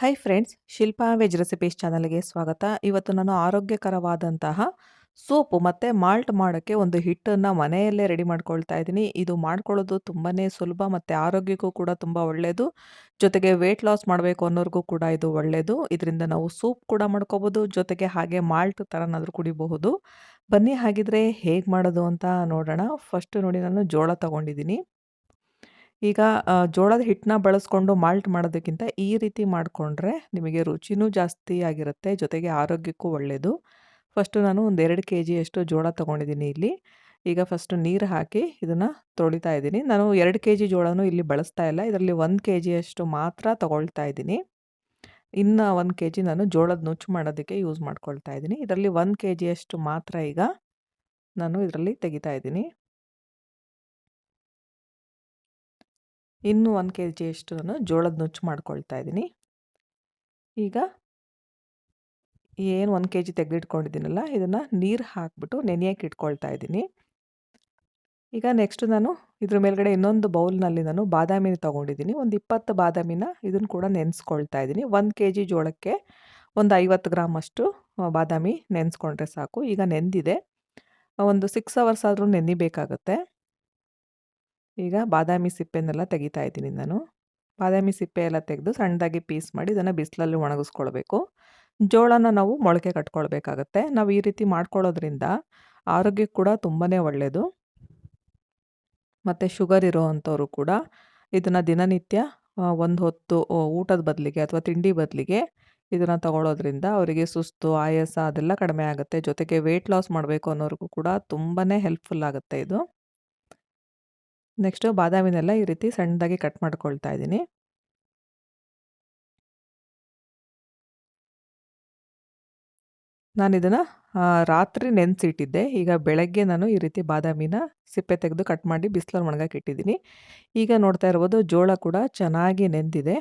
Hi friends Shilpa veg recipes ಚಾನಲ್ಗೆ ಸ್ವಾಗತ. ಇವತ್ತು ನಾನು ಆರೋಗ್ಯಕರವಾದಂತಹ ಸೂಪ್ ಮತ್ತು ಮಾಲ್ಟ್ ಮಾಡೋಕ್ಕೆ ಒಂದು ಹಿಟ್ಟನ್ನು ಮನೆಯಲ್ಲೇ ರೆಡಿ ಮಾಡ್ಕೊಳ್ತಾ ಇದ್ದೀನಿ. ಇದು ಮಾಡ್ಕೊಳ್ಳೋದು ತುಂಬಾ ಸುಲಭ ಮತ್ತು ಆರೋಗ್ಯಕ್ಕೂ ಕೂಡ ತುಂಬ ಒಳ್ಳೆಯದು ಜೊತೆಗೆ ವೆಯ್ಟ್ ಲಾಸ್ ಮಾಡಬೇಕು ಅನ್ನೋರಿಗೂ ಕೂಡ ಇದು ಒಳ್ಳೆಯದು ಇದರಿಂದ ನಾವು ಸೂಪ್ ಕೂಡ ಮಾಡ್ಕೋಬೋದು, ಜೊತೆಗೆ ಹಾಗೆ ಮಾಲ್ಟ್ ಥರನಾದರೂ ಕುಡಿಬಹುದು. ಬನ್ನಿ, ಹಾಗಿದ್ರೆ ಹೇಗೆ ಮಾಡೋದು ಅಂತ ನೋಡೋಣ. ಫಸ್ಟ್ ನೋಡಿ ನಾನು ಜೋಳ ತೊಗೊಂಡಿದ್ದೀನಿ. ಈಗ ಜೋಳದ ಹಿಟ್ಟನ್ನ ಬಳಸ್ಕೊಂಡು ಮಾಲ್ಟ್ ಮಾಡೋದಕ್ಕಿಂತ ಈ ರೀತಿ ಮಾಡಿಕೊಂಡ್ರೆ ನಿಮಗೆ ರುಚಿನೂ ಜಾಸ್ತಿ ಆಗಿರುತ್ತೆ, ಜೊತೆಗೆ ಆರೋಗ್ಯಕ್ಕೂ ಒಳ್ಳೆಯದು ಫಸ್ಟು ನಾನು ಒಂದು ಎರಡು ಕೆ ಜಿಯಷ್ಟು ಜೋಳ ತೊಗೊಂಡಿದ್ದೀನಿ ಇಲ್ಲಿ. ಈಗ ಫಸ್ಟು ನೀರು ಹಾಕಿ ಇದನ್ನು ತೊಳಿತಾ ಇದ್ದೀನಿ. ನಾನು ಎರಡು ಕೆ ಜಿ ಜೋಳನೂ ಇಲ್ಲಿ ಬಳಸ್ತಾ ಇಲ್ಲ. ಇದರಲ್ಲಿ ಒಂದು ಕೆ ಜಿಯಷ್ಟು ಮಾತ್ರ ತೊಗೊಳ್ತಾ ಇದ್ದೀನಿ. ಇನ್ನು ಒಂದು ಕೆ ಜಿ ನಾನು ಜೋಳದ ನುಚ್ಚು ಮಾಡೋದಕ್ಕೆ ಯೂಸ್ ಮಾಡ್ಕೊಳ್ತಾ ಇದ್ದೀನಿ. ಇದರಲ್ಲಿ ಒಂದು ಕೆ ಜಿಯಷ್ಟು ಮಾತ್ರ ಈಗ ನಾನು ಇದರಲ್ಲಿ ತೆಗಿತಾ ಇದ್ದೀನಿ. ಇನ್ನೂ ಒಂದು ಕೆ ಜಿಯಷ್ಟು ನಾನು ಜೋಳದ ನುಚ್ಚು ಮಾಡ್ಕೊಳ್ತಾ ಇದ್ದೀನಿ. ಈಗ ಏನು ಒಂದು ಕೆ ಜಿ ತೆಗೆದಿಟ್ಕೊಂಡಿದ್ದೀನಲ್ಲ, ಇದನ್ನು ನೀರು ಹಾಕಿಬಿಟ್ಟು ನೆನೆಯಕ್ಕೆ ಇಟ್ಕೊಳ್ತಾ ಇದ್ದೀನಿ. ಈಗ ನೆಕ್ಸ್ಟ್ ನಾನು ಇದ್ರ ಮೇಲ್ಗಡೆ ಇನ್ನೊಂದು ಬೌಲ್ನಲ್ಲಿ ನಾನು ಬಾದಾಮಿನ ತೊಗೊಂಡಿದ್ದೀನಿ. ಒಂದು ಇಪ್ಪತ್ತು ಬಾದಾಮಿನ ಇದನ್ನು ಕೂಡ ನೆನೆಸ್ಕೊಳ್ತಾ ಇದ್ದೀನಿ. ಒಂದು ಕೆ ಜಿ ಜೋಳಕ್ಕೆ ಒಂದು ಐವತ್ತು ಗ್ರಾಮ್ ಅಷ್ಟು ಬಾದಾಮಿ ನೆನೆಸ್ಕೊಂಡ್ರೆ ಸಾಕು. ಈಗ ನೆಂದಿದೆ. ಒಂದು ಸಿಕ್ಸ್ ಅವರ್ಸ್ ಆದರೂ ನೆನಿಬೇಕಾಗತ್ತೆ. ಈಗ ಬಾದಾಮಿ ಸಿಪ್ಪೆನೆಲ್ಲ ತೆಗಿತಾ ಇದ್ದೀನಿ ನಾನು. ಬಾದಾಮಿ ಸಿಪ್ಪೆ ಎಲ್ಲ ತೆಗೆದು ಸಣ್ಣದಾಗಿ ಪೀಸ್ ಮಾಡಿ ಇದನ್ನು ಬಿಸಿಲಲ್ಲಿ ಒಣಗಿಸ್ಕೊಳ್ಬೇಕು. ಜೋಳನ ನಾವು ಮೊಳಕೆ ಕಟ್ಕೊಳ್ಬೇಕಾಗತ್ತೆ. ನಾವು ಈ ರೀತಿ ಮಾಡ್ಕೊಳ್ಳೋದ್ರಿಂದ ಆರೋಗ್ಯಕ್ಕೆ ಕೂಡ ತುಂಬಾ ಒಳ್ಳೆಯದು ಮತ್ತು ಶುಗರ್ ಇರೋ ಅಂಥವ್ರು ಕೂಡ ಇದನ್ನು ದಿನನಿತ್ಯ ಒಂದು ಹೊತ್ತು ಊಟದ ಬದಲಿಗೆ ಅಥವಾ ತಿಂಡಿ ಬದಲಿಗೆ ಇದನ್ನು ತಗೊಳ್ಳೋದ್ರಿಂದ ಅವರಿಗೆ ಸುಸ್ತು, ಆಯಾಸ ಅದೆಲ್ಲ ಕಡಿಮೆ ಆಗುತ್ತೆ. ಜೊತೆಗೆ ವೆಯ್ಟ್ ಲಾಸ್ ಮಾಡಬೇಕು ಅನ್ನೋರಿಗೂ ಕೂಡ ತುಂಬಾ ಹೆಲ್ಪ್ಫುಲ್ ಆಗುತ್ತೆ ಇದು. ನೆಕ್ಸ್ಟು ಬಾದಾಮಿನೆಲ್ಲ ಈ ರೀತಿ ಸಣ್ಣದಾಗಿ ಕಟ್ ಮಾಡ್ಕೊಳ್ತಾ ಇದ್ದೀನಿ. ನಾನು ಇದನ್ನು ರಾತ್ರಿ ನೆನೆಸಿಟ್ಟಿದ್ದೆ. ಈಗ ಬೆಳಗ್ಗೆ ನಾನು ಈ ರೀತಿ ಬಾದಾಮಿನ ಸಿಪ್ಪೆ ತೆಗೆದು ಕಟ್ ಮಾಡಿ ಬಿಸಿಲಲ್ಲಿ ಒಣಗಕ್ಕೆ ಇಟ್ಟಿದ್ದೀನಿ. ಈಗ ನೋಡ್ತಾ ಇರ್ಬೋದು ಜೋಳ ಕೂಡ ಚೆನ್ನಾಗಿ ನೆಂದಿದೆ.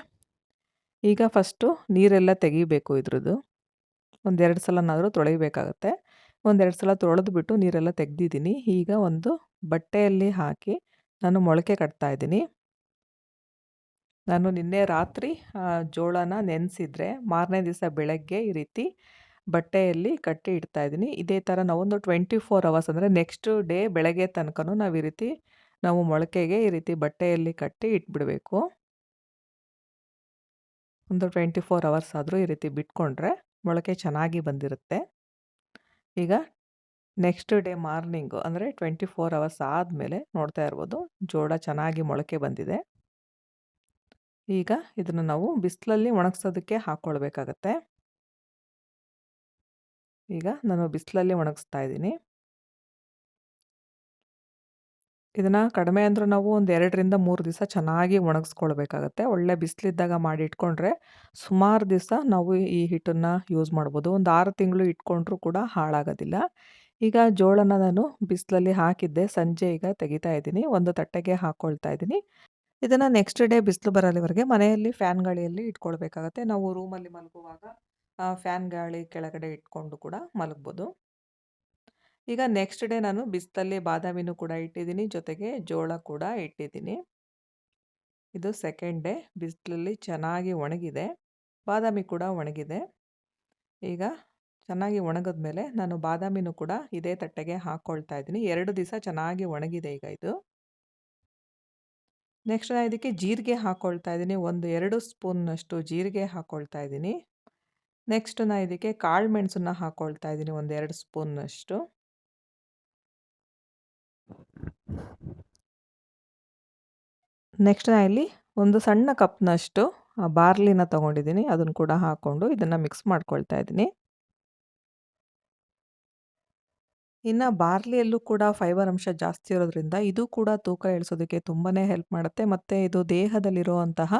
ಈಗ ಫಸ್ಟು ನೀರೆಲ್ಲ ತೆಗಿಬೇಕು ಇದ್ರದ್ದು. ಒಂದೆರಡು ಸಲನಾದರೂ ತೊಳೆಯಬೇಕಾಗುತ್ತೆ. ಒಂದೆರಡು ಸಲ ತೊಳೆದು ಬಿಟ್ಟು ನೀರೆಲ್ಲ ತೆಗೆದಿದ್ದೀನಿ. ಈಗ ಒಂದು ಬಟ್ಟೆಯಲ್ಲಿ ಹಾಕಿ ನಾನು ಮೊಳಕೆ ಕಟ್ತಾ ಇದ್ದೀನಿ. ನಾನು ನಿನ್ನೆ ರಾತ್ರಿ ಜೋಳನ ನೆನೆಸಿದ್ರೆ ಮಾರನೇ ದಿವಸ ಬೆಳಗ್ಗೆ ಈ ರೀತಿ ಬಟ್ಟೆಯಲ್ಲಿ ಕಟ್ಟಿ ಇಡ್ತಾ ಇದ್ದೀನಿ. ಇದೇ ಥರ ನಾವೊಂದು ಟ್ವೆಂಟಿ ಫೋರ್ ಅವರ್ಸ್ ಅಂದರೆ ನೆಕ್ಸ್ಟ್ ಡೇ ಬೆಳಗ್ಗೆ ತನಕನೂ ನಾವು ಈ ರೀತಿ ನಾವು ಮೊಳಕೆಗೆ ಈ ರೀತಿ ಬಟ್ಟೆಯಲ್ಲಿ ಕಟ್ಟಿ ಇಟ್ಬಿಡಬೇಕು. ಒಂದು ಟ್ವೆಂಟಿ ಫೋರ್ ಅವರ್ಸ್ ಆದರೂ ಈ ರೀತಿ ಬಿಟ್ಕೊಂಡ್ರೆ ಮೊಳಕೆ ಚೆನ್ನಾಗಿ ಬಂದಿರುತ್ತೆ. ಈಗ ನೆಕ್ಸ್ಟ್ ಡೇ ಮಾರ್ನಿಂಗು ಅಂದರೆ ಟ್ವೆಂಟಿ ಫೋರ್ ಅವರ್ಸ್ ಆದಮೇಲೆ ನೋಡ್ತಾ ಇರ್ಬೋದು. ಜೋಳ ಚೆನ್ನಾಗಿ ಮೊಳಕೆ ಬಂದಿದೆ. ಈಗ ಇದನ್ನು ನಾವು ಬಿಸಿಲಲ್ಲಿ ಒಣಗಿಸೋದಕ್ಕೆ ಹಾಕ್ಕೊಳ್ಬೇಕಾಗತ್ತೆ ಈಗ ನಾನು ಬಿಸಿಲಲ್ಲಿ ಒಣಗಿಸ್ತಾ ಇದ್ದೀನಿ. ಇದನ್ನು ಕಡಿಮೆ ಅಂದರೂ ನಾವು ಒಂದು ಎರಡರಿಂದ ಮೂರು ದಿವಸ ಚೆನ್ನಾಗಿ ಒಣಗಿಸ್ಕೊಳ್ಬೇಕಾಗತ್ತೆ. ಒಳ್ಳೆ ಬಿಸಿಲಿದ್ದಾಗ ಮಾಡಿ ಇಟ್ಕೊಂಡ್ರೆ ಸುಮಾರು ದಿವಸ ನಾವು ಈ ಹಿಟ್ಟನ್ನು ಯೂಸ್ ಮಾಡ್ಬೋದು. ಒಂದು ಆರು ತಿಂಗಳು ಇಟ್ಕೊಂಡ್ರೂ ಕೂಡ ಹಾಳಾಗೋದಿಲ್ಲ. ಈಗ ಜೋಳನ ನಾನು ಬಿಸಿಲಲ್ಲಿ ಹಾಕಿದ್ದೆ. ಸಂಜೆ ಈಗ ತೆಗಿತಾ ಇದ್ದೀನಿ. ಒಂದು ತಟ್ಟೆಗೆ ಹಾಕ್ಕೊಳ್ತಾ ಇದ್ದೀನಿ. ಇದನ್ನು ನೆಕ್ಸ್ಟ್ ಡೇ ಬಿಸಿಲು ಬರೋಲ್ಲಿವರೆಗೆ ಮನೆಯಲ್ಲಿ ಫ್ಯಾನ್ ಗಾಳಿಯಲ್ಲಿ ಇಟ್ಕೊಳ್ಬೇಕಾಗತ್ತೆ. ನಾವು ರೂಮಲ್ಲಿ ಮಲಗುವಾಗ ಫ್ಯಾನ್ ಗಾಳಿ ಕೆಳಗಡೆ ಇಟ್ಕೊಂಡು ಕೂಡ ಮಲಗ್ಬೋದು. ಈಗ ನೆಕ್ಸ್ಟ್ ಡೇ ನಾನು ಬಿಸಿಲಲ್ಲಿ ಬಾದಾಮಿನೂ ಕೂಡ ಇಟ್ಟಿದ್ದೀನಿ. ಜೊತೆಗೆ ಜೋಳ ಕೂಡ ಇಟ್ಟಿದ್ದೀನಿ. ಇದು ಸೆಕೆಂಡ್ ಡೇ ಬಿಸಿಲಲ್ಲಿ ಚೆನ್ನಾಗಿ ಒಣಗಿದೆ. ಬಾದಾಮಿ ಕೂಡ ಒಣಗಿದೆ. ಈಗ ಚೆನ್ನಾಗಿ ಒಣಗಿದ್ಮೇಲೆ ನಾನು ಬಾದಾಮಿನೂ ಕೂಡ ಇದೇ ತಟ್ಟೆಗೆ ಹಾಕ್ಕೊಳ್ತಾ ಇದ್ದೀನಿ. ಎರಡು ದಿವಸ ಚೆನ್ನಾಗಿ ಒಣಗಿದೆ ಈಗ ಇದು. ನೆಕ್ಸ್ಟ್ ನಾನು ಇದಕ್ಕೆ ಜೀರಿಗೆ ಹಾಕ್ಕೊಳ್ತಾ ಇದ್ದೀನಿ. ಒಂದು ಎರಡು ಸ್ಪೂನ್ನಷ್ಟು ಜೀರಿಗೆ ಹಾಕ್ಕೊಳ್ತಾ ಇದ್ದೀನಿ. ನೆಕ್ಸ್ಟ್ ನಾನು ಇದಕ್ಕೆ ಕಾಳು ಮೆಣಸನ್ನ ಹಾಕ್ಕೊಳ್ತಾ ಇದ್ದೀನಿ. ಒಂದು ಎರಡು ಸ್ಪೂನ್ನಷ್ಟು ನೆಕ್ಸ್ಟ್ ನಾನು ಇಲ್ಲಿ ಒಂದು ಸಣ್ಣ ಕಪ್ನಷ್ಟು ಬಾರ್ಲಿನ ತೊಗೊಂಡಿದ್ದೀನಿ. ಅದನ್ನು ಕೂಡ ಹಾಕ್ಕೊಂಡು ಇದನ್ನು ಮಿಕ್ಸ್ ಮಾಡ್ಕೊಳ್ತಾ ಇದ್ದೀನಿ. ಇನ್ನು ಬಾರ್ಲಿಯಲ್ಲೂ ಕೂಡ ಫೈಬರ್ ಅಂಶ ಜಾಸ್ತಿ ಇರೋದ್ರಿಂದ ಇದು ಕೂಡ ತೂಕ ಇಳಿಸೋದಕ್ಕೆ ತುಂಬಾ ಹೆಲ್ಪ್ ಮಾಡುತ್ತೆ. ಮತ್ತು ಇದು ದೇಹದಲ್ಲಿರುವಂತಹ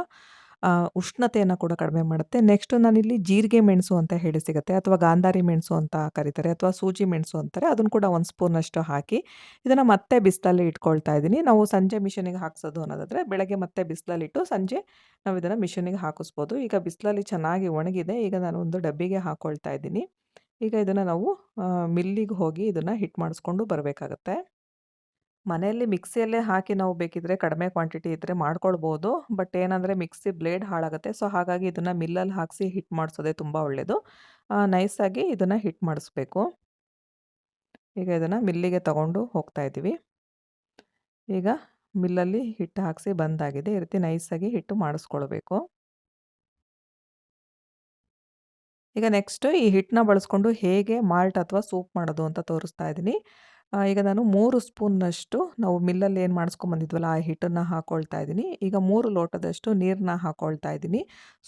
ಉಷ್ಣತೆಯನ್ನು ಕೂಡ ಕಡಿಮೆ ಮಾಡುತ್ತೆ. ನೆಕ್ಸ್ಟ್ ನಾನಿಲ್ಲಿ ಜೀರಿಗೆ ಮೆಣಸು ಅಂತ ಹೇಳಿ ಸಿಗುತ್ತೆ. ಅಥವಾ ಗಾಂಧಾರಿ ಮೆಣಸು ಅಂತ ಕರೀತಾರೆ. ಅಥವಾ ಸೂಜಿ ಮೆಣಸು ಅಂತಾರೆ. ಅದನ್ನು ಕೂಡ ಒಂದು ಸ್ಪೂನಷ್ಟು ಹಾಕಿ ಇದನ್ನು ಮತ್ತೆ ಬಿಸಿಲಲ್ಲಿ ಇಟ್ಕೊಳ್ತಾ ಇದ್ದೀನಿ. ನಾವು ಸಂಜೆ ಮಿಷನಿಗೆ ಹಾಕ್ಸೋದು ಅನ್ನೋದಾದರೆ ಬೆಳಗ್ಗೆ ಮತ್ತೆ ಬಿಸಿಲಲ್ಲಿಟ್ಟು ಸಂಜೆ ನಾವು ಇದನ್ನು ಮಿಷನಿಗೆ ಹಾಕಿಸ್ಬೋದು. ಈಗ ಬಿಸಿಲಲ್ಲಿ ಚೆನ್ನಾಗಿ ಒಣಗಿದೆ. ಈಗ ನಾನು ಒಂದು ಡಬ್ಬಿಗೆ ಹಾಕ್ಕೊಳ್ತಾ ಇದ್ದೀನಿ. ಈಗ ಇದನ್ನು ನಾವು ಮಿಲ್ಲಿಗೆ ಹೋಗಿ ಇದನ್ನು ಹಿಟ್ ಮಾಡಿಸ್ಕೊಂಡು ಬರಬೇಕಾಗತ್ತೆ ಮನೆಯಲ್ಲಿ ಮಿಕ್ಸಿಯಲ್ಲೇ ಹಾಕಿ ನಾವು ಬೇಕಿದ್ರೆ ಕಡಿಮೆ ಕ್ವಾಂಟಿಟಿ ಇದ್ದರೆ ಮಾಡ್ಕೊಳ್ಬೋದು. ಬಟ್ ಏನಂದರೆ ಮಿಕ್ಸಿ ಬ್ಲೇಡ್ ಹಾಳಾಗುತ್ತೆ. ಸೊ, ಹಾಗಾಗಿ ಇದನ್ನು ಮಿಲ್ಲಲ್ಲಿ ಹಾಕಿಸಿ ಹಿಟ್ ಮಾಡಿಸೋದೇ ತುಂಬ ಒಳ್ಳೆಯದು. ನೈಸಾಗಿ ಇದನ್ನು ಹಿಟ್ ಮಾಡಿಸ್ಬೇಕು. ಈಗ ಇದನ್ನು ಮಿಲ್ಲಿಗೆ ತಗೊಂಡು ಹೋಗ್ತಾ ಇದ್ದೀವಿ. ಈಗ ಮಿಲ್ಲಲ್ಲಿ ಹಿಟ್ಟು ಹಾಕಿಸಿ ಬಂದಾಗಿದೆ. ಈ ರೀತಿ ನೈಸಾಗಿ ಹಿಟ್ಟು ಮಾಡಿಸ್ಕೊಳ್ಬೇಕು. ಈಗ ನೆಕ್ಸ್ಟು ಈ ಹಿಟ್ಟನ್ನ ಬಳಸ್ಕೊಂಡು ಹೇಗೆ ಮಾಲ್ಟ್ ಅಥವಾ ಸೂಪ್ ಮಾಡೋದು ಅಂತ ತೋರಿಸ್ತಾ ಇದ್ದೀನಿ. ಈಗ ನಾನು ಮೂರು ಸ್ಪೂನ್ನಷ್ಟು ನಾವು ಮಿಲ್ಲಲ್ಲಿ ಏನು ಮಾಡಿಸ್ಕೊಂಬಂದಿದ್ವಲ್ಲ ಆ ಹಿಟ್ಟನ್ನು ಹಾಕ್ಕೊಳ್ತಾ ಇದ್ದೀನಿ. ಈಗ ಮೂರು ಲೋಟದಷ್ಟು ನೀರನ್ನ ಹಾಕ್ಕೊಳ್ತಾ ಇದ್ದೀನಿ.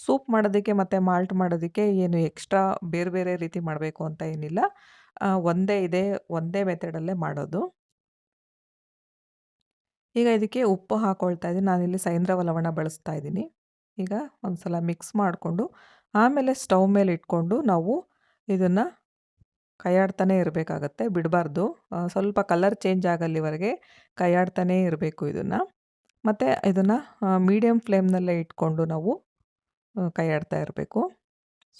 ಸೂಪ್ ಮಾಡೋದಕ್ಕೆ ಮತ್ತು ಮಾಲ್ಟ್ ಮಾಡೋದಕ್ಕೆ ಏನು ಎಕ್ಸ್ಟ್ರಾ ಬೇರೆ ಬೇರೆ ರೀತಿ ಮಾಡಬೇಕು ಅಂತ ಏನಿಲ್ಲ. ಒಂದೇ ಇದೆ, ಒಂದೇ ಮೆಥಡಲ್ಲೇ ಮಾಡೋದು. ಈಗ ಇದಕ್ಕೆ ಉಪ್ಪು ಹಾಕ್ಕೊಳ್ತಾ ಇದ್ದೀನಿ. ನಾನಿಲ್ಲಿ ಸೈಂದ್ರವ ಲವಣ ಬಳಸ್ತಾ ಇದ್ದೀನಿ. ಈಗ ಒಂದು ಸಲ ಮಿಕ್ಸ್ ಮಾಡಿಕೊಂಡು, ಆಮೇಲೆ ಸ್ಟವ್ ಮೇಲೆ ಇಟ್ಕೊಂಡು ನಾವು ಇದನ್ನು ಕೈಯಾಡ್ತಾನೇ ಇರಬೇಕಾಗತ್ತೆ, ಬಿಡಬಾರ್ದು. ಸ್ವಲ್ಪ ಕಲರ್ ಚೇಂಜ್ ಆಗಲ್ಲಿವರೆಗೆ ಕೈಯಾಡ್ತಾನೇ ಇರಬೇಕು ಇದನ್ನು. ಮತ್ತು ಇದನ್ನು ಮೀಡಿಯಮ್ ಫ್ಲೇಮ್ನಲ್ಲೇ ಇಟ್ಕೊಂಡು ನಾವು ಕೈಯಾಡ್ತಾ ಇರಬೇಕು.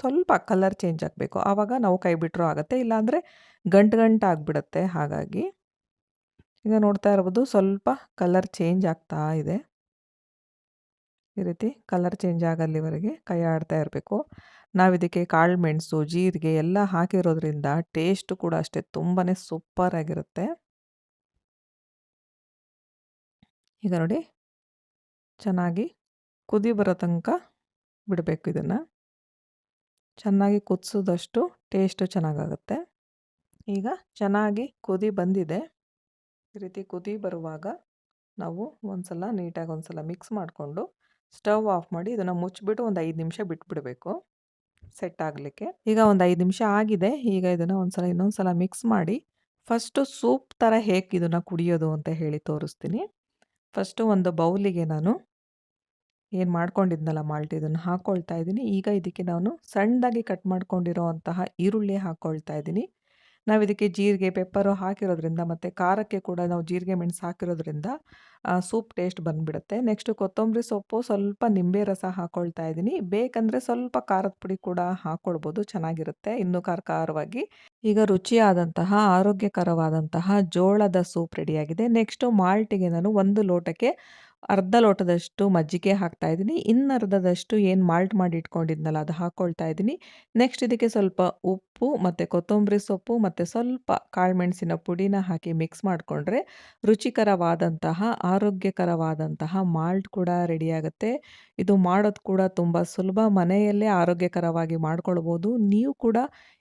ಸ್ವಲ್ಪ ಕಲರ್ ಚೇಂಜ್ ಆಗಬೇಕು. ಆವಾಗ ನಾವು ಕೈ ಬಿಟ್ಟರೂ ಆಗುತ್ತೆ, ಇಲ್ಲಾಂದರೆ ಗಂಟು ಗಂಟು ಆಗಿಬಿಡತ್ತೆ ಹಾಗಾಗಿ. ಈಗ ನೋಡ್ತಾ ಇರ್ಬೋದು ಸ್ವಲ್ಪ ಕಲರ್ ಚೇಂಜ್ ಆಗ್ತಾ ಇದೆ. ಈ ರೀತಿ ಕಲರ್ ಚೇಂಜ್ ಆಗಲ್ಲಿವರೆಗೆ ಕೈ ಆಡ್ತಾ ಇರಬೇಕು. ನಾವು ಇದಕ್ಕೆ ಕಾಳು ಮೆಣಸು, ಜೀರಿಗೆ ಎಲ್ಲ ಹಾಕಿರೋದ್ರಿಂದ ಟೇಸ್ಟು ಕೂಡ ಅಷ್ಟೇ ತುಂಬಾ ಸೂಪರ್ ಆಗಿರುತ್ತೆ. ಈಗ ನೋಡಿ, ಚೆನ್ನಾಗಿ ಕುದಿ ಬರೋ ತನಕ ಬಿಡಬೇಕು ಇದನ್ನು. ಚೆನ್ನಾಗಿ ಕುದಿಸಿದಷ್ಟು ಟೇಸ್ಟು ಚೆನ್ನಾಗಾಗುತ್ತೆ. ಈಗ ಚೆನ್ನಾಗಿ ಕುದಿ ಬಂದಿದೆ. ಈ ರೀತಿ ಕುದಿ ಬರುವಾಗ ನಾವು ಒಂದು ಸಲ ನೀಟಾಗಿ ಒಂದು ಸಲ ಮಿಕ್ಸ್ ಮಾಡಿಕೊಂಡು ಸ್ಟವ್ ಆಫ್ ಮಾಡಿ ಇದನ್ನು ಮುಚ್ಚಿಬಿಟ್ಟು ಒಂದು ಐದು ನಿಮಿಷ ಬಿಟ್ಬಿಡಬೇಕು. ಸೆಟ್ ಆಗಲಿಕ್ಕೆ. ಈಗ ಒಂದು ಐದು ನಿಮಿಷ ಆಗಿದೆ. ಈಗ ಇದನ್ನು ಒಂದು ಸಲ ಇನ್ನೊಂದು ಸಲ ಮಿಕ್ಸ್ ಮಾಡಿ ಫಸ್ಟು ಸೂಪ್ ಥರ ಹೇಗೆ ಇದನ್ನು ಕುಡಿಯೋದು ಅಂತ ಹೇಳಿ ತೋರಿಸ್ತೀನಿ. ಫಸ್ಟು ಒಂದು ಬೌಲಿಗೆ ನಾನು ಏನು ಮಾಡ್ಕೊಂಡಿದ್ನಲ್ಲ ಮಾಲ್ಟ್ ಇದನ್ನು ಹಾಕ್ಕೊಳ್ತಾ ಇದ್ದೀನಿ. ಈಗ ಇದಕ್ಕೆ ನಾನು ಸಣ್ಣದಾಗಿ ಕಟ್ ಮಾಡ್ಕೊಂಡಿರೋ ಅಂತಹ ಈರುಳ್ಳಿ ಹಾಕ್ಕೊಳ್ತಾ ಇದ್ದೀನಿ. ನಾವು ಇದಕ್ಕೆ ಜೀರಿಗೆ ಪೆಪ್ಪರು ಹಾಕಿರೋದ್ರಿಂದ ಮತ್ತು ಖಾರಕ್ಕೆ ಕೂಡ ನಾವು ಜೀರಿಗೆ, ಮೆಣಸು ಹಾಕಿರೋದ್ರಿಂದ ಸೂಪ್ ಟೇಸ್ಟ್ ಬಂದುಬಿಡುತ್ತೆ. ನೆಕ್ಸ್ಟು ಕೊತ್ತಂಬರಿ ಸೊಪ್ಪು ಸ್ವಲ್ಪ ನಿಂಬೆ ರಸ ಹಾಕ್ಕೊಳ್ತಾ ಇದ್ದೀನಿ. ಬೇಕಂದರೆ ಸ್ವಲ್ಪ ಖಾರದ ಪುಡಿ ಕೂಡ ಹಾಕ್ಕೊಳ್ಬೋದು ಚೆನ್ನಾಗಿರುತ್ತೆ. ಇನ್ನೂ ಖಾರ ಖಾರವಾಗಿ. ಈಗ ರುಚಿಯಾದಂತಹ, ಆರೋಗ್ಯಕರವಾದಂತಹ ಜೋಳದ ಸೂಪ್ ರೆಡಿಯಾಗಿದೆ. ನೆಕ್ಸ್ಟು ಮಾಲ್ಟಿಗೆ ನಾನು ಒಂದು ಲೋಟಕ್ಕೆ ಅರ್ಧ ಲೋಟದಷ್ಟು ಮಜ್ಜಿಗೆ ಹಾಕ್ತಾ ಇದ್ದೀನಿ. ಇನ್ನರ್ಧದಷ್ಟು ಏನು ಮಾಲ್ಟ್ ಮಾಡಿ ಇಟ್ಕೊಂಡಿದ್ನಲ್ಲ ಅದು ಹಾಕ್ಕೊಳ್ತಾ ಇದ್ದೀನಿ. ನೆಕ್ಸ್ಟ್ ಇದಕ್ಕೆ ಸ್ವಲ್ಪ ಉಪ್ಪು ಮತ್ತು ಕೊತ್ತಂಬರಿ ಸೊಪ್ಪು ಮತ್ತು ಸ್ವಲ್ಪ ಕಾಳುಮೆಣಸಿನ ಪುಡಿನ ಹಾಕಿ ಮಿಕ್ಸ್ ಮಾಡಿಕೊಂಡ್ರೆ ರುಚಿಕರವಾದಂತಹ, ಆರೋಗ್ಯಕರವಾದಂತಹ ಮಾಲ್ಟ್ ಕೂಡ ರೆಡಿಯಾಗುತ್ತೆ ಇದು ಮಾಡೋದು ಕೂಡ ತುಂಬ ಸುಲಭ. ಮನೆಯಲ್ಲೇ ಆರೋಗ್ಯಕರವಾಗಿ ಮಾಡ್ಕೊಳ್ಬೋದು. ನೀವು ಕೂಡ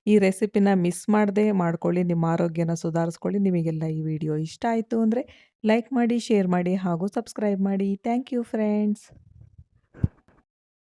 ಈ ರೆಸಿಪಿನ ಮಿಸ್ ಮಾಡದೆ ಮಾಡ್ಕೊಳ್ಳಿ. ನಿಮ್ಮ ಆರೋಗ್ಯನ ಸುಧಾರಿಸ್ಕೊಳ್ಳಿ. ನಿಮಗೆಲ್ಲ ಈ ವಿಡಿಯೋ ಇಷ್ಟ ಆಯಿತು ಅಂದರೆ ಲೈಕ್ ಮಾಡಿ ಶೇರ್ ಮಾಡಿ ಹಾಗೂ ಸಬ್ಸ್ಕ್ರೈಬ್ ಮಾಡಿ. Thank you friends